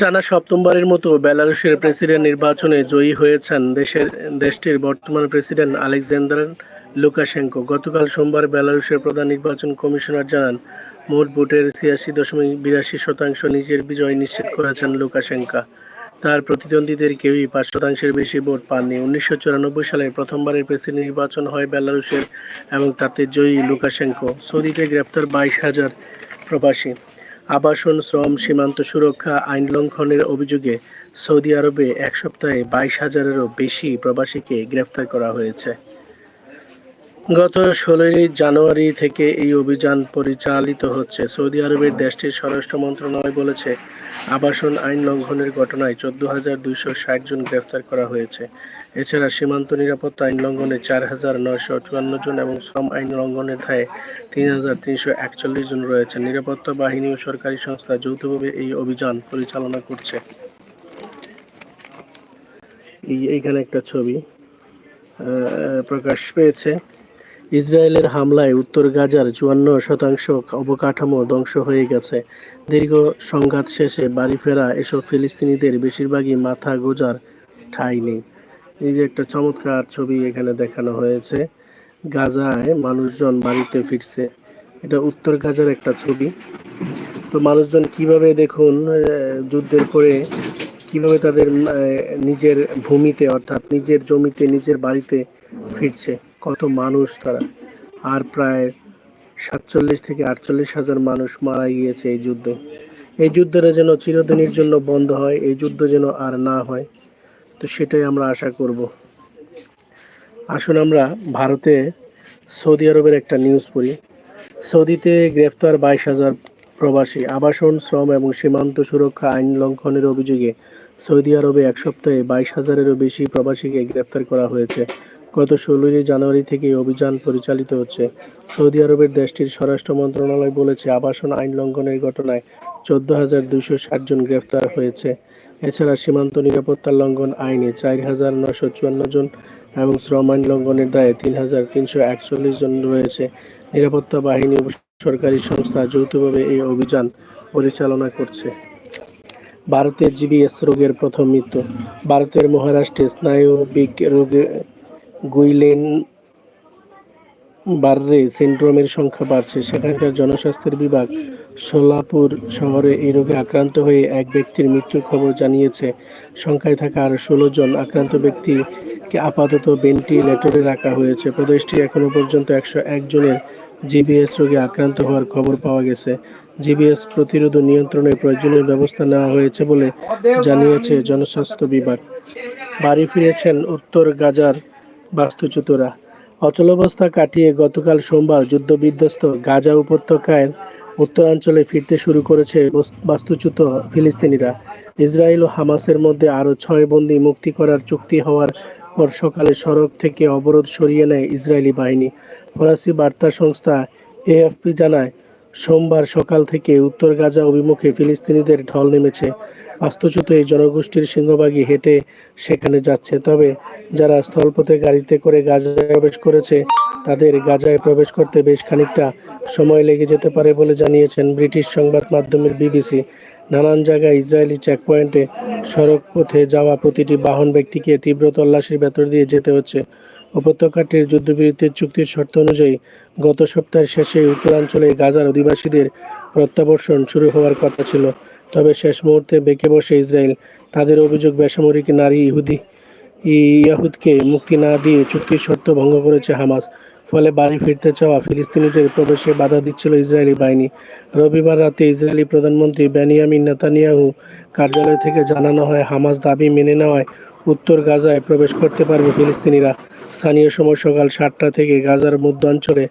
টানা সপ্তমবারের মতো বেলারুশের প্রেসিডেন্ট নির্বাচনে জয়ী হয়েছেন দেশের, দেশটির বর্তমান প্রেসিডেন্ট আলেকজান্ডার লুকাশেঙ্কো। গতকাল সোমবার বেলারুশের প্রধান নির্বাচন কমিশনার জানান, মোট ভোটের ছিয়াশি দশমিক বিরাশি শতাংশ নিজের বিজয় নিশ্চিত করেছেন লুকাশেঙ্কা। তার প্রতিদ্বন্দ্বীদের কেউই পাঁচ শতাংশের বেশি ভোট পাননি। উনিশশো চুরানব্বই সালে প্রথমবারের প্রেসিডেন্ট নির্বাচন হয় বেলারুশের এবং তাতে জয়ী লুকাশেঙ্কো। সৌদিতে গ্রেপ্তার বাইশ হাজার প্রবাসী। আবাসন, শ্রম, সীমান্ত সুরক্ষা, আইন লঙ্ঘনের অভিযোগে সৌদি আরবে এক সপ্তাহে বাইশ হাজারেরও বেশি প্রবাসীকে গ্রেফতার করা হয়েছে। গত ষোলোই জানুয়ারি থেকে এই অভিযান পরিচালিত হচ্ছে। সৌদি আরবের দেশটির স্বরাষ্ট্র মন্ত্রণালয় বলেছে, আবাসন আইন লঙ্ঘনের ঘটনায় চোদ্দ হাজার দুইশো ষাট জন গ্রেফতার করা হয়েছে। এছাড়া সীমান্ত নিরাপত্তা আইন লঙ্ঘনে চার হাজার নয়শো চুয়ান্ন জন এবং শ্রম আইন লঙ্ঘনের দায়ে তিন হাজার তিনশো একচল্লিশ জন রয়েছে নিরাপত্তা বাহিনী ও সরকারি সংস্থা যৌথভাবে এই অভিযান পরিচালনা করছে। এই এইখানে একটা ছবি প্রকাশ পেয়েছে। ইসরায়েলের হামলায় উত্তর গাজার চুয়ান্ন শতাংশ অবকাঠামো ধ্বংস হয়ে গেছে। দীর্ঘ সংঘাত শেষে বাড়ি ফেরা এসব ফিলিস্তিনিদের বেশিরভাগই মাথা গোজার ঠাঁই নেই। এই যে একটা চমৎকার ছবি এখানে দেখানো হয়েছে। গাজায় মানুষজন বাড়িতে ফিরছে। এটা উত্তর গাজার একটা ছবি। তো মানুষজন কীভাবে দেখুন যুদ্ধের পরে কীভাবে তাদের নিজের ভূমিতে অর্থাৎ নিজের জমিতে, নিজের বাড়িতে ফিরছে। কত মানুষ তারা। আর প্রায় সাতচল্লিশ থেকে আটচল্লিশ হাজার মানুষ মারা গিয়েছে এই যুদ্ধে। এই যুদ্ধটা যেন চিরদিনের জন্য বন্ধ হয়, এই যুদ্ধ যেন আর না হয়। তো সেটাই আমরা আশা করব। আসুন আমরা ভারতে সৌদি আরবের একটা নিউজ পড়ি। সৌদিতে গ্রেফতার বাইশ হাজার প্রবাসী। আবাসন, শ্রম এবং সীমান্ত সুরক্ষা আইন লঙ্ঘনের অভিযোগে সৌদি আরবে এক সপ্তাহে বাইশ হাজারেরও বেশি প্রবাসীকে গ্রেফতার করা হয়েছে। গত ষোলোই জানুয়ারি থেকে অভিযান পরিচালিত হচ্ছে। সৌদি আরবের দেশটির স্বরাষ্ট্র মন্ত্রণালয় বলেছে, আবাসন আইন লঙ্ঘনের ঘটনায় চোদ্দ হাজার দুইশো ষাট জন গ্রেফতার হয়েছে। এছাড়া সীমান্ত নিরাপত্তা লঙ্ঘন আইনে চার হাজার নশো চুয়ান্ন জন এবং শ্রম আইন লঙ্ঘনের দায়ে তিন হাজার তিনশো একচল্লিশ জন রয়েছে। নিরাপত্তা বাহিনী সরকারি সংস্থা যৌথভাবে এই অভিযান পরিচালনা করছে। ভারতের জিবিএস রোগের প্রথম মৃত্যু। ভারতের মহারাষ্ট্রে স্নায়বিক রোগে গুইলেন বার্রে সিন্ড্রোমের সংখ্যা বাড়ছে। সেখানকার জনস্বাস্থ্যের বিভাগ সোলাপুর শহরে এই রোগে আক্রান্ত হয়ে এক ব্যক্তির মৃত্যুর খবর জানিয়েছে। সংখ্যায় থাকা আর ষোলো জন আক্রান্ত ব্যক্তিকে আপাতত ভেন্টিলেটরে রাখা হয়েছে। প্রদেশটি এখনও পর্যন্ত একশো একজনের জিবিএস রোগে আক্রান্ত হওয়ার খবর পাওয়া গেছে। জিবিএস প্রতিরোধ নিয়ন্ত্রণে প্রয়োজনীয় ব্যবস্থা নেওয়া হয়েছে বলে জানিয়েছে জনস্বাস্থ্য বিভাগ। বাড়ি ফিরেছেন উত্তর গাজার বাস্তুচ্যুতরা। অচলাবস্থা কাটিয়ে গতকাল সোমবার যুদ্ধবিধ্বস্ত গাজা উপত্যকায় উত্তরাঞ্চলে ফিরতে শুরু করেছে বাস্তুচ্যুত ফিলিস্তিনিরা। ইসরায়েল ও হামাসের মধ্যে আরও ছয় বন্দি মুক্তি করার চুক্তি হওয়ার পর সকালে সড়ক থেকে অবরোধ সরিয়ে নেয় ইসরায়েলি বাহিনী। ফরাসি বার্তা সংস্থা এএফপি জানায়, সোমবার সকাল থেকে উত্তর গাজা অভিমুখে ফিলিস্তিনিদের ঢল নেমেছে। বাস্তুচ্যুত এই জনগোষ্ঠীর সিংহভাগই হেঁটে সেখানে যাচ্ছে। তবে যারা স্থলপথে গাড়িতে করে গাজায় প্রবেশ করেছে, তাদের গাজায় প্রবেশ করতে বেশ খানিকটা সময় লেগে যেতে পারে বলে জানিয়েছেন ব্রিটিশ সংবাদ মাধ্যমের বিবিসি। নানান জায়গায় ইসরায়েলি চেকপয়েন্টে সড়ক পথে যাওয়া প্রতিটি বাহন ব্যক্তিকে তীব্র তল্লাশির ভেতর দিয়ে যেতে হচ্ছে। উপত্যকাটির যুদ্ধবিরতির চুক্তির শর্ত অনুযায়ী গত সপ্তাহের শেষে উত্তরাঞ্চলে গাজার অধিবাসীদের প্রত্যাবর্ষণ শুরু হওয়ার কথা ছিল। তবে শেষ মুহূর্তে বেঁকে বসে ইসরায়েল তাদের অভিযোগ, বেসামরিক নারী ইহুদি ইয়াহুদকে মুক্তি না দিয়ে চুক্তির শর্ত ভঙ্গ করেছে হামাস। ফলে বাড়ি ফিরতে চাওয়া ফিলিস্তিনিদের প্রবেশে বাধা দিচ্ছিল ইসরায়েলি বাহিনী। রবিবার রাতে ইসরায়েলি প্রধানমন্ত্রী বেনিয়ামিন নেতানিয়াহু কার্যালয় থেকে জানানো হয়, হামাস দাবি মেনে নেওয়ায় উত্তর গাজায় প্রবেশ করতে পারবে ফিলিস্তিনিরা। স্থানীয় সময় সকাল সাতটা থেকে গাজার মধ্যাঞ্চলে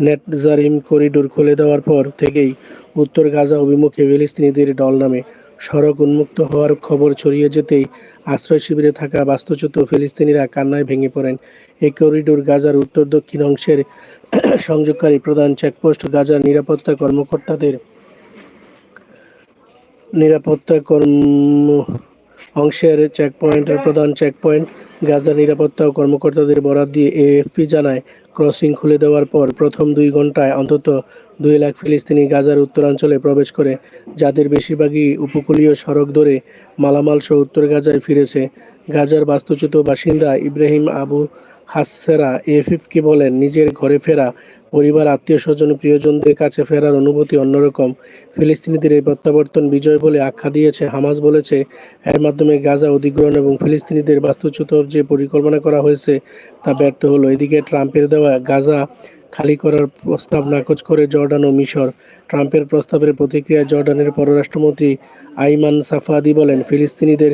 নেটজারিম করিডোর খুলে দেওয়ার পর থেকেই উত্তর গাজা অভিমুখে ফিলিস্তিনিদের ডল নামে সড়ক উন্মুক্ত হওয়ার খবর ছড়িয়ে যেতেই আশ্রয় শিবিরে থাকা বাস্তুচ্যুত ফিলিস্তিনিরা কান্নায় ভেঙে পড়েন। এই করিডোর গাজার উত্তর দক্ষিণ অংশের সংযোগকারী প্রধান চেকপোস্ট গাজার নিরাপত্তা কর্মকর্তাদের নিরাপত্তা কর্ম অংশের চেকপয়েন্টের প্রধান চেকপয়েন্ট গাজার নিরাপত্তা কর্মকর্তাদের বরাত দিয়ে এএফপি জানায় ক্রসিং খুলে দেওয়ার পর প্রথম দুই ঘন্টায় অন্তত দুই লাখ ফিলিস্তিনি গাজার উত্তরাঞ্চলে প্রবেশ করে, যাদের বেশিরভাগই উপকূলীয় সড়ক ধরে মালামাল সহ উত্তর গাজায় ফিরেছে। গাজার বাস্তুচ্যুত বাসিন্দা ইব্রাহিম আবু হাসেরা এফিফকে বলেন, নিজের ঘরে ফেরা পরিবার আত্মীয় স্বজন প্রিয়জনদের কাছে ফেরার অনুভূতি অন্যরকম। ফিলিস্তিনিদের এই প্রত্যাবর্তন বিজয় বলে আখ্যা দিয়েছে হামাস বলেছে। এর মাধ্যমে গাজা অধিগ্রহণ এবং ফিলিস্তিনিদের বাস্তুচ্যুতর যে পরিকল্পনা করা হয়েছে তা ব্যর্থ হলো। এদিকে ট্রাম্পের দেওয়া গাজা খালি করার প্রস্তাব নাকচ করে জর্ডান ও মিশর। ট্রাম্পের প্রস্তাবের প্রতিক্রিয়া জর্ডানের পররাষ্ট্রমন্ত্রী আইমান সাফাদি বলেন, ফিলিস্তিনিদের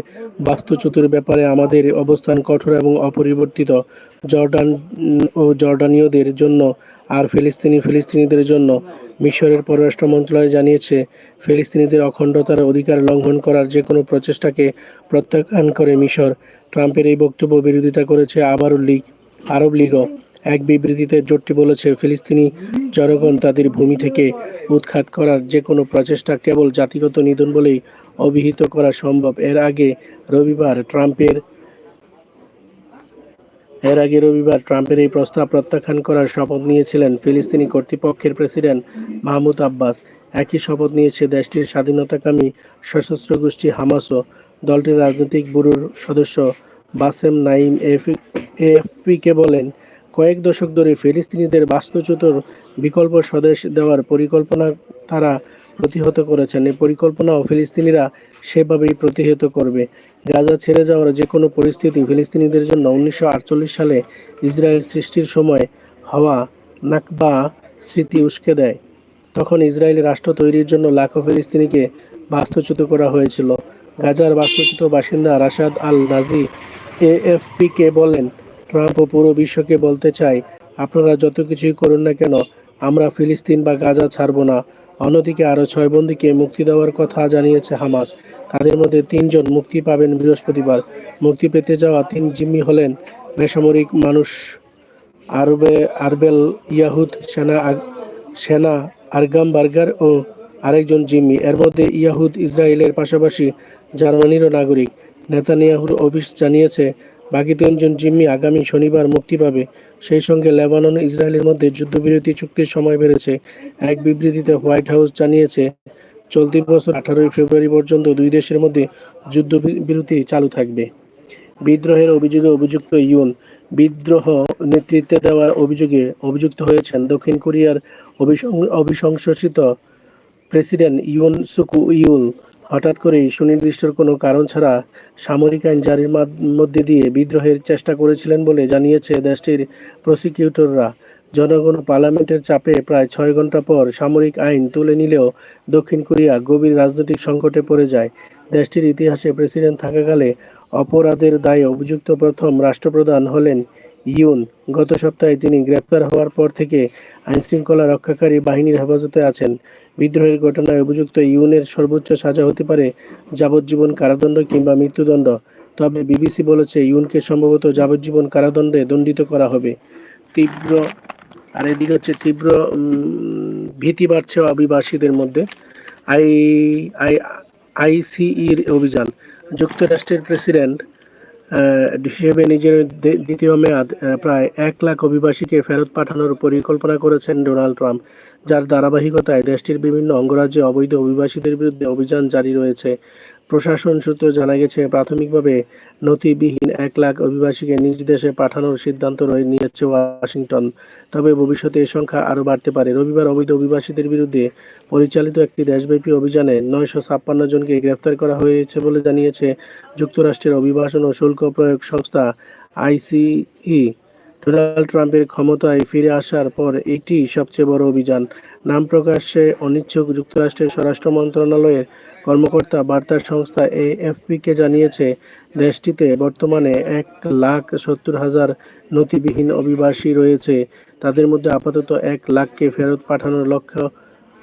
বাস্তুচ্যুতির ব্যাপারে আমাদের অবস্থান কঠোর এবং অপরিবর্তিত। জর্ডান ও জর্ডানীয়দের জন্য আর ফিলিস্তিনি ফিলিস্তিনিদের জন্য মিশরের পররাষ্ট্র মন্ত্রণালয় জানিয়েছে, ফিলিস্তিনিদের অখণ্ডতার অধিকার লঙ্ঘন করার যে কোনো প্রচেষ্টাকে প্রত্যাখ্যান করে মিশর। ট্রাম্পের এই বক্তব্য বিরোধিতা করেছে আবারও লীগ, আরব লীগও। এক বিবৃতিতে জোটটি বলেছে, ফিলিস্তিনি জনগণ তাদের ভূমি থেকে উৎখাত করার যে কোনো প্রচেষ্টা কেবল জাতিগত নিধন বলেই অভিহিত করা সম্ভব। এর আগে রবিবার ট্রাম্পের এর আগে রবিবার ট্রাম্পের এই প্রস্তাব প্রত্যাখ্যান করার শপথ নিয়েছিলেন ফিলিস্তিনি কর্তৃপক্ষের প্রেসিডেন্ট মাহমুদ আব্বাস। একই শপথ নিয়েছে দেশটির স্বাধীনতাকামী সশস্ত্র গোষ্ঠী হামাসও দলটির রাজনৈতিক ব্যুরোর সদস্য বাসেম নাইম এএফপিকে বলেন, কয়েক দশক ধরে ফিলিস্তিনিদের বাস্তুচ্যুতর বিকল্প স্বদেশ দেওয়ার পরিকল্পনা তারা প্রতিহত করেছেন। এই পরিকল্পনাও ফিলিস্তিনিরা সেভাবেই প্রতিহত করবে। গাজা ছেড়ে যাওয়ার যে কোনো পরিস্থিতি ফিলিস্তিনিদের জন্য উনিশশো আটচল্লিশ সালে ইসরায়েল সৃষ্টির সময় হওয়া নাকবা স্মৃতি উস্কে দেয়। তখন ইসরায়েলি রাষ্ট্র তৈরির জন্য লাখো ফিলিস্তিনিকে বাস্তুচ্যুত করা হয়েছিল। গাজার বাস্তুচ্যুত বাসিন্দা রাশাদ আল নাজি এএফপিকে বলেন, ট্রাম্প ও পুরো বিশ্বকে বলতে চাই, আপনারা যত কিছুই করুন না কেন, আমরা ফিলিস্তিন বা গাজা ছাড়ব না। অন্যদিকে আরও ছয় বন্দীকে মুক্তি দেওয়ার কথা জানিয়েছে হামাস। তাদের মধ্যে তিনজন মুক্তি পাবেন বৃহস্পতিবার। মুক্তি পেতে যাওয়া তিন জিম্মি হলেন বেসামরিক মানুষ আরবে, আরবেল ইয়াহুদ, সেনা সেনা আরগাম বার্গার ও আরেকজন জিম্মি। এর মধ্যে ইয়াহুদ ইসরায়েলের পাশাপাশি জার্মানিরও নাগরিক। নেতানিয়াহুর অফিস জানিয়েছে, বাকি তিনজন জিম্মি আগামী শনিবার মুক্তি পাবে সেই সঙ্গে লেবানন, ইসরায়েলের মধ্যে যুদ্ধবিরতি চুক্তির সময় বেড়েছে। এক বিবৃতিতে হোয়াইট হাউস জানিয়েছে, চলতি বছর আঠারোই ফেব্রুয়ারি পর্যন্ত দুই দেশের মধ্যে যুদ্ধবিরতি চালু থাকবে। বিদ্রোহের অভিযোগে অভিযুক্ত ইউন বিদ্রোহ নেতৃত্বে দেওয়ার অভিযোগে অভিযুক্ত হয়েছেন দক্ষিণ কোরিয়ার অভিশং- অভিশংসিত প্রেসিডেন্ট ইউন সুকু ইউল হঠাৎ করেই সুনির্দিষ্ট কোনো কারণ ছাড়া সামরিক আইন জারির মধ্যে দিয়ে বিদ্রোহের চেষ্টা করেছিলেন বলে জানিয়েছে দেশটির প্রসিকিউটররা। জনগণ পার্লামেন্টের চাপে প্রায় ছয় ঘণ্টা পর সামরিক আইন তুলে নিলেও দক্ষিণ কোরিয়া গভীর রাজনৈতিক সংকটে পড়ে যায়। দেশটির ইতিহাসে প্রেসিডেন্ট থাকাকালে অপরাধের দায়ে অভিযুক্ত প্রথম রাষ্ট্রপ্রধান হলেন ইউন, গত সপ্তাহে তিনি গ্রেপ্তার হওয়ার পর থেকে আইনশৃঙ্খলা রক্ষাকারী বাহিনীর হেফাজতে আছেন। বিদ্রোহের ঘটনায় অভিযুক্ত ইউনের সর্বোচ্চ সাজা হতে পারে যাবজ্জীবন কারাদণ্ড কিংবা মৃত্যুদণ্ড। তবে বিবিসি বলেছে ইউনকে সম্ভবত যাবজ্জীবন কারাদণ্ডে দণ্ডিত করা হবে। তীব্র, আর এদিকে হচ্ছে তীব্র ভীতি বাড়ছে অভিবাসীদের মধ্যে। আই আই, আইসিইর অভিযান। যুক্তরাষ্ট্রের প্রেসিডেন্ট হিসেবে নিজের দ্বিতীয় মেয়াদ প্রায় এক লাখ অভিবাসীকে ফেরত পাঠানোর পরিকল্পনা করেছেন ডোনাল্ড ট্রাম্প, যার ধারাবাহিকতায় দেশটির বিভিন্ন অঙ্গরাজ্যে অবৈধ অভিবাসীদের বিরুদ্ধে অভিযান জারি রয়েছে। প্রশাসন সূত্র জানা গেছে, প্রাথমিকভাবে নথিবিহীন এক লাখ অভিবাসীকে নিজ দেশে পাঠানোর সিদ্ধান্ত নিয়েছে ওয়াশিংটন। তবে ভবিষ্যতে এই সংখ্যা আরও বাড়তে পারে। রবিবার অবৈধ অভিবাসীদের বিরুদ্ধে পরিচালিত একটি দেশব্যাপী অভিযানে নয়শো ছাপ্পান্ন জনকে গ্রেফতার করা হয়েছে বলে জানিয়েছে যুক্তরাষ্ট্রের অভিবাসন ও শুল্ক প্রয়োগ সংস্থা আইসিই। ডোনাল্ড ট্রাম্পের ক্ষমতায় ফিরে আসার পর এটি সবচেয়ে বড় অভিযান। নাম প্রকাশে অনিচ্ছুক যুক্তরাষ্ট্রের স্বরাষ্ট্র মন্ত্রণালয়ের কর্মকর্তা বার্তা সংস্থা এএফপিকে জানিয়েছে, দেশটিতে বর্তমানে এক লাখ সত্তর হাজার নথিবিহীন অভিবাসী রয়েছে। তাদের মধ্যে আপাতত এক লাখকে ফেরত পাঠানোর লক্ষ্য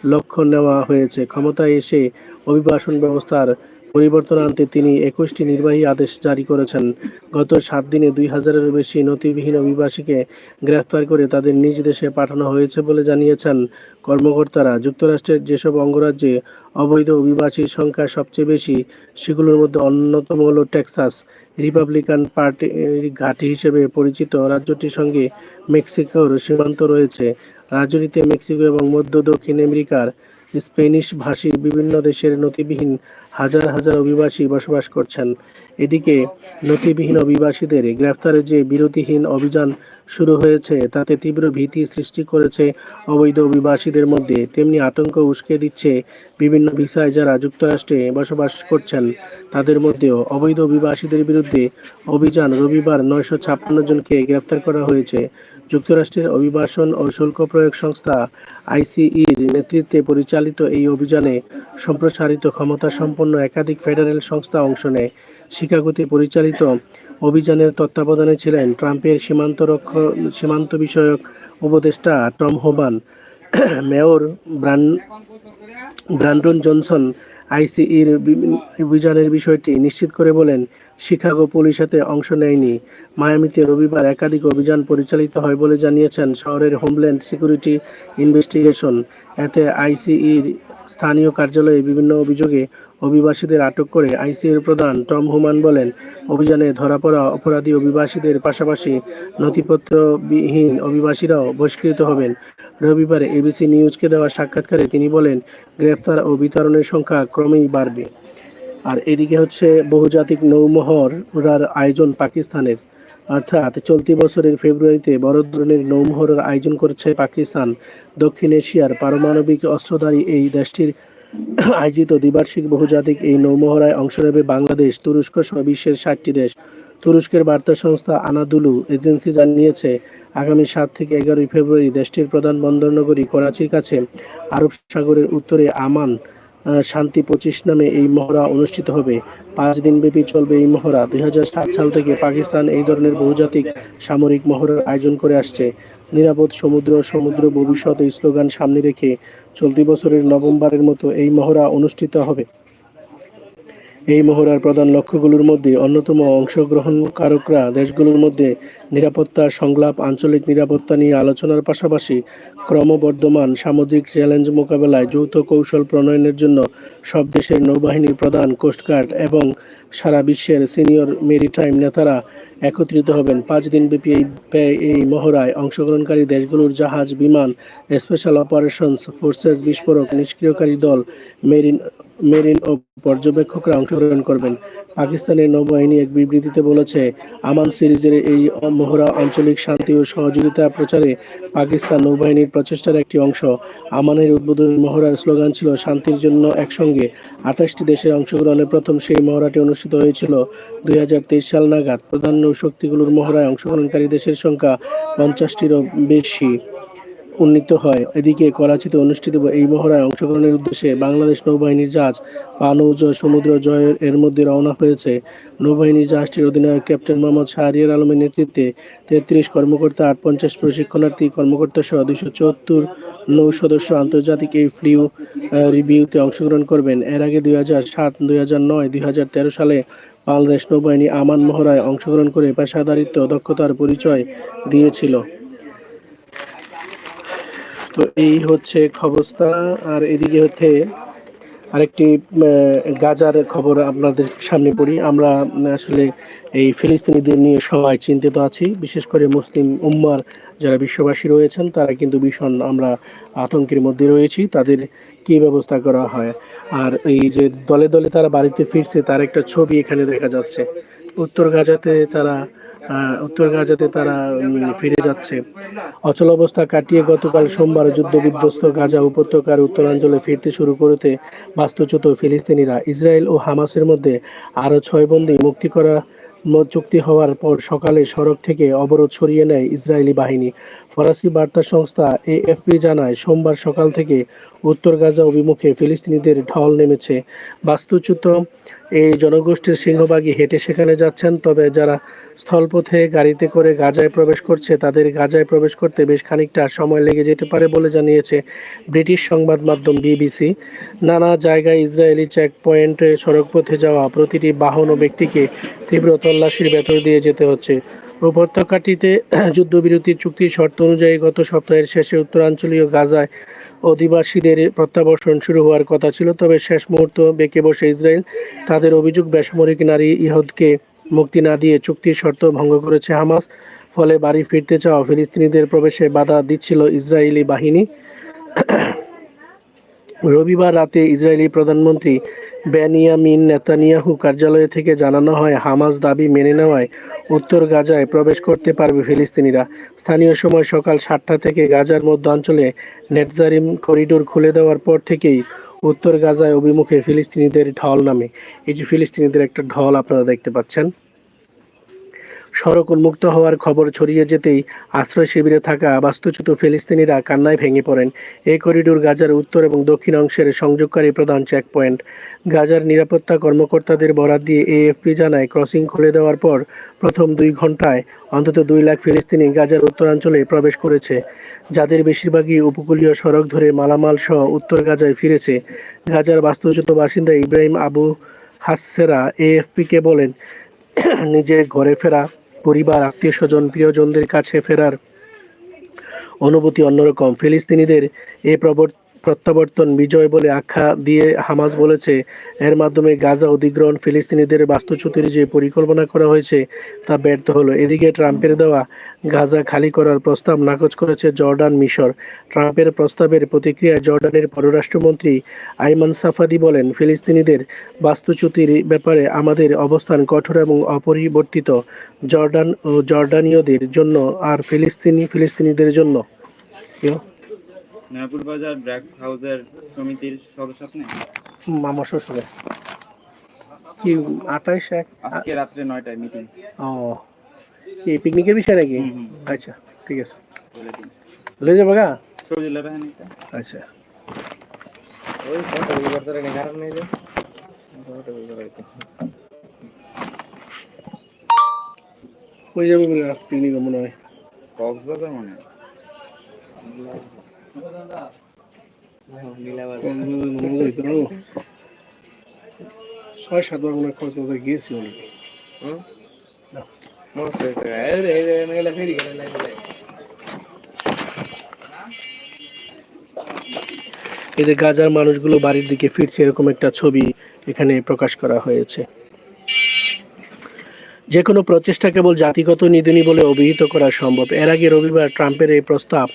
লক্ষ্য নেওয়া হয়েছে। ক্ষমতায় এসে অভিবাসন ব্যবস্থার পরিবর্তন আনতে তিনি একুশটি নির্বাহী আদেশ জারি করেছেন। গত সাত দিনে দুই হাজারেরও বেশি নথিবিহীন অভিবাসীকে গ্রেফতার করে তাদের নিজ দেশে পাঠানো হয়েছে বলে জানিয়েছেন কর্মকর্তারা। যুক্তরাষ্ট্রের যেসব অঙ্গরাজ্যে অবৈধ অভিবাসীর সংখ্যা সবচেয়ে বেশি, সেগুলোর মধ্যে অন্যতম হল টেক্সাস। রিপাবলিকান পার্টির ঘাঁটি হিসেবে পরিচিত রাজ্যটির সঙ্গে মেক্সিকোর সীমান্ত রয়েছে। রাজনীতি মেক্সিকো এবং মধ্য দক্ষিণ আমেরিকার স্প্যানিশ ভাষী বিভিন্ন দেশের নথিবিহীন হাজার হাজার অভিবাসী বসবাস করছেন। এদিকে নথিবিহীন অভিবাসীদের গ্রেফতারের যে বিরতিহীন অভিযান শুরু হয়েছে, তাতে তীব্র ভীতি সৃষ্টি করেছে অবৈধ অভিবাসীদের মধ্যে। তেমনি আতঙ্ক উস্কে দিচ্ছে বিভিন্ন ভিসায় যারা যুক্তরাষ্ট্রে বসবাস করছেন, তাদের মধ্যেও অবৈধ অভিবাসীদের বিরুদ্ধে অভিযান রবিবার নয়শো ছাপ্পান্ন জনকে গ্রেফতার করা হয়েছে। যুক্তরাষ্ট্রের অভিবাসন ও শুল্ক প্রয়োগ সংস্থা আইসিইর নেতৃত্বে পরিচালিত এই অভিযানে সম্প্রসারিত ক্ষমতা সম্পন্ন একাধিক ফেডারেল সংস্থা অংশ নেয়। শিকাগোতে পরিচালিত অভিযানের তত্ত্বাবধানে ছিলেন ট্রাম্পের সীমান্ত রক্ষ, সীমান্ত বিষয়ক উপদেষ্টা টম হোবান মেয়র ব্রান, ব্রান্ডন জনসন আইসিইর অভিযানের বিষয়টি নিশ্চিত করে বলেন শিকাগো পুলিশ এতে অংশ নেয়নি। মায়ামিতে রবিবার একাধিক অভিযান পরিচালিত হয় বলে জানিয়েছেন শহরের হোমল্যান্ড সিকিউরিটি ইনভেস্টিগেশন। এতে আইসিইর স্থানীয় কার্যালয়ে বিভিন্ন অভিযোগে অভিবাসীদের আটক করে আইসিইর প্রধান টম হুমান বলেন, অভিযানে ধরা পড়া অপরাধী অভিবাসীদের পাশাপাশি নথিপত্রবিহীন অভিবাসীরাও বহিষ্কৃত হবেন। রবিবারে এবিসি নিউজকে দেওয়া সাক্ষাৎকারে তিনি বলেন গ্রেফতার ও বিতরণের সংখ্যা ক্রমেই বাড়বে। আর এদিকে হচ্ছে বহুজাতিক নৌমহড়ার আয়োজন পাকিস্তানের। অর্থাৎ চলতি বছরের ফেব্রুয়ারিতে বড় ধরনের নৌমহড়ার আয়োজন করেছে পাকিস্তান। দক্ষিণ এশিয়ার পারমাণবিক অস্ত্রধারী এই দেশটির আয়োজিত দ্বিবার্ষিক বহুজাতিক এই নৌমহড়ায় অংশ নেবে বাংলাদেশ, তুরস্ক সহ বিশ্বের ষাটটি দেশ। তুরস্কের বার্তা সংস্থা আনাদুলু এজেন্সি জানিয়েছে, আগামী সাত থেকে এগারোই ফেব্রুয়ারি দেশটির প্রধান বন্দরনগরী করাচির কাছে আরব সাগরের উত্তরে আমান শান্তি পঁচিশ নামে এই মহড়া অনুষ্ঠিত হবে। পাঁচ দিনব্যাপী চলবে এই মহড়া। দুই সাল থেকে পাকিস্তান এই ধরনের বহুজাতিক সামরিক মহড়ার আয়োজন করে আসছে। নিরাপদ সমুদ্র সমুদ্র ভবিষ্যৎ স্লোগান সামনে রেখে চলতি বছরের নভেম্বরের মতো এই মহড়া অনুষ্ঠিত হবে। এই মহড়ার প্রধান লক্ষ্যগুলোর মধ্যে অন্যতম অংশগ্রহণকারকরা দেশগুলোর মধ্যে নিরাপত্তা, সংলাপ, আঞ্চলিক নিরাপত্তা নিয়ে আলোচনার পাশাপাশি ক্রমবর্ধমান সামুদ্রিক চ্যালেঞ্জ মোকাবেলায় যৌথ কৌশল প্রণয়নের জন্য সব দেশের নৌবাহিনীর প্রধান কোস্টগার্ড এবং সারা বিশ্বের সিনিয়র মেরিটাইম নেতারা একত্রিত হবেন। পাঁচ দিনব্যাপী এই এই মহড়ায় অংশগ্রহণকারী দেশগুলোর জাহাজ, বিমান, স্পেশাল অপারেশনস ফোর্সেস বিস্ফোরক নিষ্ক্রিয়কারী দল, মেরিন মেরিন ও পর্যবেক্ষকরা অংশগ্রহণ করবেন। পাকিস্তানের নৌবাহিনী এক বিবৃতিতে বলেছে, আমান সিরিজের এই মহড়া আঞ্চলিক শান্তি ও সহযোগিতা প্রচারে পাকিস্তান নৌবাহিনীর প্রচেষ্টার একটি অংশ। আমানের উদ্বোধনী মহড়ার স্লোগান ছিল, শান্তির জন্য একসঙ্গে আঠাশটি দেশের অংশগ্রহণে প্রথম সেই মহড়াটি অনুষ্ঠিত হয়েছিল দুই হাজার তেইশ সাল নাগাদ। প্রধান নৌশক্তিগুলোর মহড়ায় অংশগ্রহণকারী দেশের সংখ্যা পঞ্চাশটিরও বেশি। উন্নীত হয়। এদিকে করাচিতে অনুষ্ঠিত এই মহড়ায় অংশগ্রহণের উদ্দেশ্যে বাংলাদেশ নৌবাহিনীর জাহাজ পানৌজ সমুদ্র জয়ের এর মধ্যে রওনা হয়েছে। নৌবাহিনীর জাহাজটির অধিনায়ক ক্যাপ্টেন মোহাম্মদ শাহরিয়ার আলমের নেতৃত্বে তেত্রিশ কর্মকর্তা আট পঞ্চাশ প্রশিক্ষণার্থী, কর্মকর্তা সহ দুইশো চুয়াত্তর নৌ সদস্য আন্তর্জাতিক এই ফ্লিউ রিভিউতে অংশগ্রহণ করবেন। এর আগে দুই হাজার সাত, দুই হাজার নয়, দুই হাজার তেরো সালে বাংলাদেশ নৌবাহিনী আমান মহড়ায় অংশগ্রহণ করে পেশাদারিত্ব, দক্ষতার পরিচয় দিয়েছিল। তো এই হচ্ছে খবরটা আর এদিকে হচ্ছে আরেকটি গাজার খবর আপনাদের সামনে পড়ি। আমরা আসলে এই ফিলিস্তিনিদের নিয়ে সবাই চিন্তিত আছি। বিশেষ করে মুসলিম উম্মার যারা বিশ্ববাসী রয়েছেন, তারা কিন্তু ভীষণ আমরা আতঙ্কের মধ্যে রয়েছি। তাদের কি ব্যবস্থা করা হয়? আর এই যে দলে দলে তারা বাড়িতে ফিরছে, তার একটা ছবি এখানে দেখা যাচ্ছে। উত্তর গাজাতে তারা উত্তর গাজাতে তারা ফিরে যাচ্ছে। অচল অবস্থা কাটিয়ে গতকাল সোমবার যুদ্ধবিধ্বস্ত গাজা উপত্যকার উত্তরাঞ্চলে ফিরতে শুরু করতে বাস্তুচ্যুত ফিলিস্তিনিরা। ইসরায়েল ও হামাসের মধ্যে আরও ছয় বন্দী মুক্তি করা, চুক্তি হওয়ার পর সকালে সড়ক থেকে অবরোধ সরিয়ে নেয় ইসরায়েলি বাহিনী। ফরাসি বার্তা সংস্থা এএফপি জানায়, সোমবার সকাল থেকে উত্তর গাজা অভিমুখে ফিলিস্তিনিদের ঢল নেমেছে। বাস্তুচ্যুত এই জনগোষ্ঠীর সিংহভাগই হেঁটে সেখানে যাচ্ছেন, তবে যারা স্থলপথে গাড়িতে করে গাজায় প্রবেশ করছে, তাদের গাজায় প্রবেশ করতে বেশ খানিকটা সময় লেগে যেতে পারে বলে জানিয়েছে ব্রিটিশ সংবাদ মাধ্যম বিবিসি। নানা জায়গায় ইসরায়েলি চেক পয়েন্টে সড়কপথে যাওয়া প্রতিটি বাহন ও ব্যক্তিকে তীব্র তল্লাশির ভেতর দিয়ে যেতে হচ্ছে। উপত্যকাটিতে যুদ্ধবিরতির চুক্তির শর্ত অনুযায়ী গত সপ্তাহের শেষে উত্তরাঞ্চলীয় গাজায় অধিবাসীদের প্রত্যাবর্ষণ শুরু হওয়ার কথা ছিল। তবে শেষ মুহূর্ত বেঁকে বসে ইসরায়েল তাদের অভিযোগ, বেসামরিক নারী ইহদকে মুক্তি না দিয়ে চুক্তির শর্ত ভঙ্গ করেছে হামাস, ফলে বাড়ি ফিরতে চাওয়া ফিলিস্তিনিদের প্রবেশে বাধা দিচ্ছিল ইসরায়েলি বাহিনী। রবিবার রাতে ইসরায়েলি প্রধানমন্ত্রী বেনিয়ামিন নেতানিয়াহু কার্যালয় থেকে জানানো হয়, হামাস দাবি মেনে নেওয়ায় উত্তর গাজায় প্রবেশ করতে পারবে ফিলিস্তিনিরা। স্থানীয় সময় সকাল সাতটা থেকে গাজার মধ্যাঞ্চলে নেটজারিম করিডোর খুলে দেওয়ার পর থেকেই উত্তর গাজায় অভিমুখে ফিলিস্তিনিদের ঢল নামে। এই যে ফিলিস্তিনিদের একটা ঢল আপনারা দেখতে পাচ্ছেন। সড়ক উন্মুক্ত হওয়ার খবর ছড়িয়ে যেতেই আশ্রয় শিবিরে থাকা বাস্তুচ্যুত ফিলিস্তিনিরা কান্নায় ভেঙে পড়েন। এই করিডোর গাজার উত্তর এবং দক্ষিণ অংশের সংযোগকারী প্রধান চেকপয়েন্ট গাজার নিরাপত্তা কর্মকর্তাদের বরাত দিয়ে এএফপি জানায়, ক্রসিং খুলে দেওয়ার পর প্রথম দুই ঘন্টায় অন্তত দুই লাখ ফিলিস্তিনি গাজার উত্তরাঞ্চলে প্রবেশ করেছে। যাদের বেশিরভাগই উপকূলীয় সড়ক ধরে মালামাল সহ উত্তর গাজায় ফিরেছে। গাজার বাস্তুচ্যুত বাসিন্দা ইব্রাহিম আবু হাসেরা এএফপিকে বলেন, নিজের ঘরে ফেরা পরিবার আত্মীয় স্বজন প্রিয়জনদের কাছে ফেরার অনুভূতি অন্যরকম। ফিলিস্তিনিদের এ প্রবর- প্রত্যাবর্তন বিজয় বলে আখ্যা দিয়ে হামাস বলেছে। এর মাধ্যমে গাজা অধিগ্রহণ ফিলিস্তিনিদের বাস্তুচ্যুতির যে পরিকল্পনা করা হয়েছে, তা ব্যর্থ হলো। এদিকে ট্রাম্পের দেওয়া গাজা খালি করার প্রস্তাব নাকচ করেছে জর্ডান মিশর। ট্রাম্পের প্রস্তাবের প্রতিক্রিয়ায় জর্ডানের পররাষ্ট্রমন্ত্রী আইমান সাফাদি বলেন, ফিলিস্তিনিদের বাস্তুচ্যুতির ব্যাপারে আমাদের অবস্থান কঠোর এবং অপরিবর্তিত জর্ডান ও জর্ডানীয়দের জন্য আর ফিলিস্তিনি ফিলিস্তিনিদের জন্য। নয়াপুর বাজার ব্র্যাক হাউসের সমিতির সদস্য আপনি? মামা শ্বশুরে। কি আঠাইশ এক? আজকে রাত্রে নয়টায় মিটিং ও কি পিকনিকের বিষয় নাকি। আচ্ছা ঠিক আছে। লয়ে যাব গা? ছবি লেখেন আচ্ছা। ওই ফটো করতে কারণ নেই যে ফটো করতে কই যাব পিকনিক মনে হয়? কক্সবাজার মনে হয়। ছয় মনে হয় কক্সবাজার গিয়েছি যে গাজার মানুষগুলো বাড়ির দিকে ফিরছে, এরকম একটা ছবি এখানে প্রকাশ করা হয়েছে। যে কোনো প্রচেষ্টা কেবল জাতিগত নিধনী বলে অভিহিত করা সম্ভব। এর আগে রবিবার ট্রাম্পের এই প্রস্তাব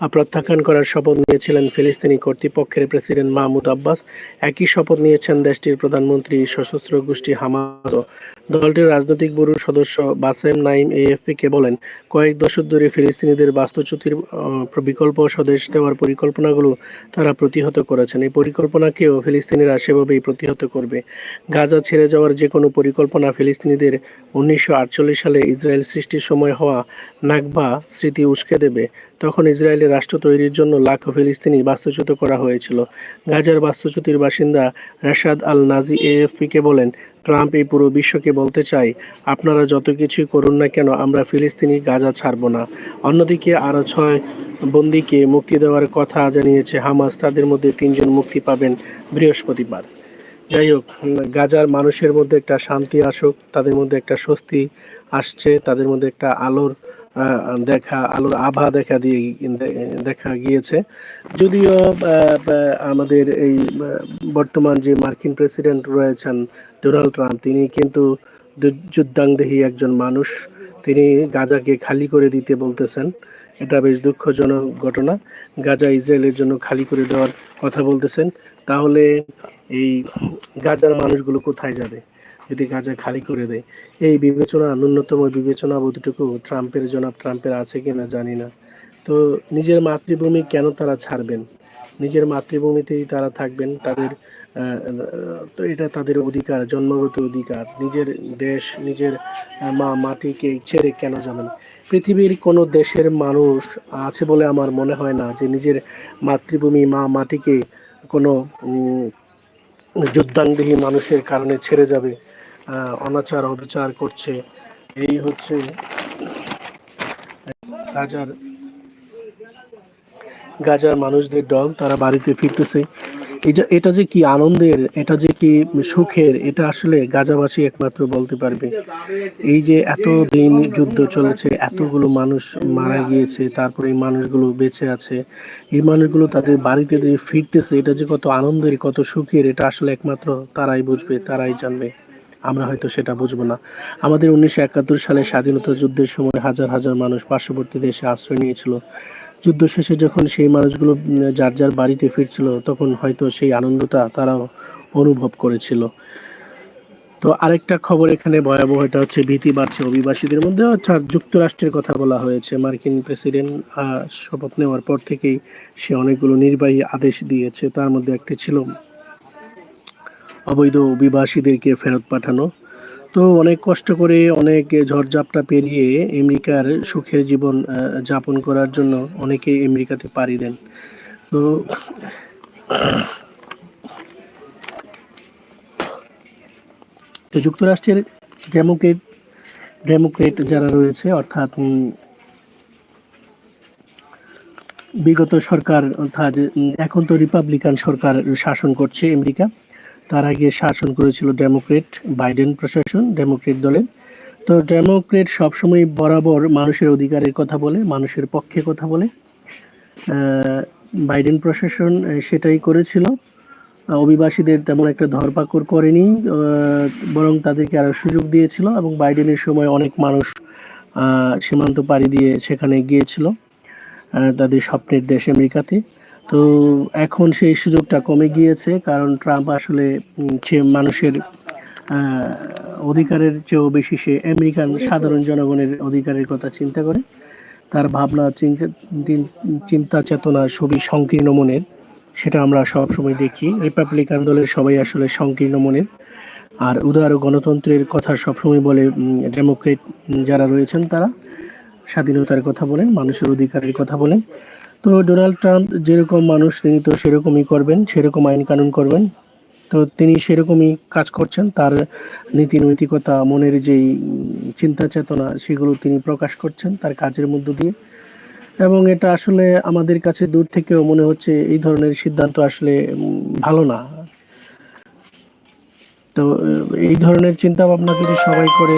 প্রত্যাখ্যান করার শপথ নিয়েছিলেন ফিলিস্তিনি কর্তৃপক্ষের প্রেসিডেন্ট মাহমুদ আব্বাস। একই শপথ নিয়েছেন দেশটির প্রধানমন্ত্রী সশস্ত্র গোষ্ঠী হামাসও দলটির রাজনৈতিক ব্যুরোর সদস্য বাসেম নাইম এএফপিকে বলেন, কয়েক দশক ধরে ফিলিস্তিনিদের বাস্তুচ্যুতির বিকল্প স্বদেশ দেওয়ার পরিকল্পনাগুলো তারা প্রতিহত করেছেন। এই পরিকল্পনাকেও ফিলিস্তিনিরা সেভাবেই প্রতিহত করবে। গাজা ছেড়ে যাওয়ার যে কোনো পরিকল্পনা ফিলিস্তিনিদের উনিশশো আটচল্লিশ সালে ইসরায়েল সৃষ্টির সময় হওয়া নাকবা স্মৃতি উস্কে দেবে। তখন ইসরায়েলের রাষ্ট্র তৈরির জন্য লাখ ফিলিস্তিনি বাস্তুচ্যুত করা হয়েছিল। গাজার বাস্তুচ্যুতির বাসিন্দা রাশাদ আল নাজি এএফপিকে বলেন ট্রাম্প এই পুরো বিশ্বকে বলতে চাই, আপনারা যত কিছুই করুন না কেন, আমরা ফিলিস্তিনি গাজা ছাড়ব না। অন্যদিকে আরও ছয় বন্দিকে মুক্তি দেওয়ার কথা জানিয়েছে হামাস, তাদের মধ্যে তিনজন মুক্তি পাবেন বৃহস্পতিবার। যাই হোক, গাজার মানুষের মধ্যে একটা শান্তি আসুক, তাদের মধ্যে একটা স্বস্তি আসছে, তাদের মধ্যে একটা আলোর দেখা, আলোর আভা দেখা দিয়ে দেখা গিয়েছে। যদিও আমাদের এই বর্তমান যে মার্কিন প্রেসিডেন্ট রয়েছেন ডোনাল্ড ট্রাম্প, তিনি কিন্তু যুদ্ধ- যুদ্ধাংদেহী একজন মানুষ। তিনি গাজাকে খালি করে দিতে বলতেছেন। এটা বেশ দুঃখজনক ঘটনা। গাজা ইসরায়েলের জন্য খালি করে দেওয়ার কথা বলতেছেন। তাহলে এই গাজার মানুষগুলো কোথায় যাবে যদি গাজা খালি করে দেয়? এই বিবেচনা, ন্যূনতম বিবেচনা বোধটুকু ট্রাম্পের, জনাব ট্রাম্পের আছে কিনা জানি না। তো নিজের মাতৃভূমি কেন তারা ছাড়বেন? নিজের মাতৃভূমিতেই তারা থাকবেন, তাদের তো এটা তাদের অধিকার জন্মগত অধিকার। নিজের দেশ নিজের মা মাটিকে ছেড়ে কেন যাবেন? পৃথিবীর কোনো দেশের মানুষ আছে বলে আমার মনে হয় না যে নিজের মাতৃভূমি মা মাটিকে কোনো উম, যুদ্ধাঙ্গহী মানুষের কারণে ছেড়ে যাবে অনাচার অবিচার করছে। এই হচ্ছে গাজার গাজার মানুষদের দল তারা বাড়িতে ফিরতেছে। এটা যে কি আনন্দের, এটা যে কি সুখের, এটা আসলে গাজাবাসী একমাত্র বলতে পারবে। এই যে এত দিন যুদ্ধ চলেছে, এতগুলো মানুষ মারা গিয়েছে, তারপরে এই মানুষগুলো বেঁচে আছে, এই মানুষগুলো তাদের বাড়িতে যে ফিরতেছে, এটা যে কত আনন্দের, কত সুখের, এটা আসলে একমাত্র তারাই বুঝবে, তারাই জানবে। আমরা হয়তো সেটা বুঝব না। আমাদের উনিশশো একাত্তর সালে স্বাধীনতা যুদ্ধের সময় হাজার হাজার মানুষ পার্শ্ববর্তী দেশে আশ্রয় নিয়েছিল। যুদ্ধ শেষে যখন সেই মানুষগুলো যার যার বাড়িতে ফিরছিল, তখন হয়তো সেই আনন্দটা তারাও অনুভব করেছিল। তো আরেকটা খবর এখানে ভয়াবহ, এটা হচ্ছে ভীতি বাড়ছে অভিবাসীদের মধ্যে। অর্থাৎ যুক্তরাষ্ট্রের কথা বলা হয়েছে, মার্কিন প্রেসিডেন্ট শপথ নেওয়ার পর থেকেই সে অনেকগুলো নির্বাহী আদেশ দিয়েছে। তার মধ্যে একটি ছিল অবৈধ অভিবাসীদেরকে ফেরত পাঠানো। তো অনেক কষ্ট করে অনেক ঝড়ঝাপটা পেরিয়ে আমেরিকার সুখের জীবন যাপন করার জন্য অনেকে আমেরিকাতে পাড়ি দেন। তো তো যুক্তরাষ্ট্রের ডেমোক্রেট ডেমোক্রেট যারা রয়েছে, অর্থাৎ বিগত সরকার, অর্থাৎ এখন তো রিপাবলিকান সরকার শাসন করছে আমেরিকা। তার আগে শাসন করেছিল ডেমোক্রেট, বাইডেন প্রশাসন, ডেমোক্রেট দলের। তো ডেমোক্রেট সবসময় বরাবর মানুষের অধিকারের কথা বলে, মানুষের পক্ষে কথা বলে। বাইডেন প্রশাসন সেটাই করেছিল। অভিবাসীদের তেমন একটা ধরপাকড় করেনি বরং তাদেরকে আরও সুযোগ দিয়েছিল এবং বাইডেনের সময় অনেক মানুষ সীমান্ত পাড়ি দিয়ে সেখানে গিয়েছিল তাদের স্বপ্নের দেশ আমেরিকাতে। তো এখন সেই সুযোগটা কমে গিয়েছে, কারণ ট্রাম্প আসলে সে মানুষের অধিকারের চেয়েও বেশি সে আমেরিকান সাধারণ জনগণের অধিকারের কথা চিন্তা করে। তার ভাবনা, চিন্তা চিন্তা চেতনা খুবই সংকীর্ণ মনের, সেটা আমরা সব সময় দেখি। রিপাবলিকান দলের সবাই আসলে সংকীর্ণ মনের। আর উদার গণতন্ত্রের কথা সবসময় বলে ডেমোক্রেট যারা রয়েছেন তারা, স্বাধীনতার কথা বলেন, মানুষের অধিকারের কথা বলেন। তো ডোনাল্ড ট্রাম্প যেরকম মানুষ, তিনি তো সেরকমই করবেন, সেরকম আইন কানুন করবেন তো তিনি সেরকমই কাজ করছেন, তার নীতি নৈতিকতা, মনের যেই চিন্তা চেতনা, সেগুলো তিনি প্রকাশ করছেন তার কাজের মধ্য দিয়ে এবং এটা আসলে আমাদের কাছে দূর থেকেও মনে হচ্ছে এই ধরনের সিদ্ধান্ত আসলে ভালো না তো, এই ধরনের চিন্তা ভাবনা যদি সবাই করে.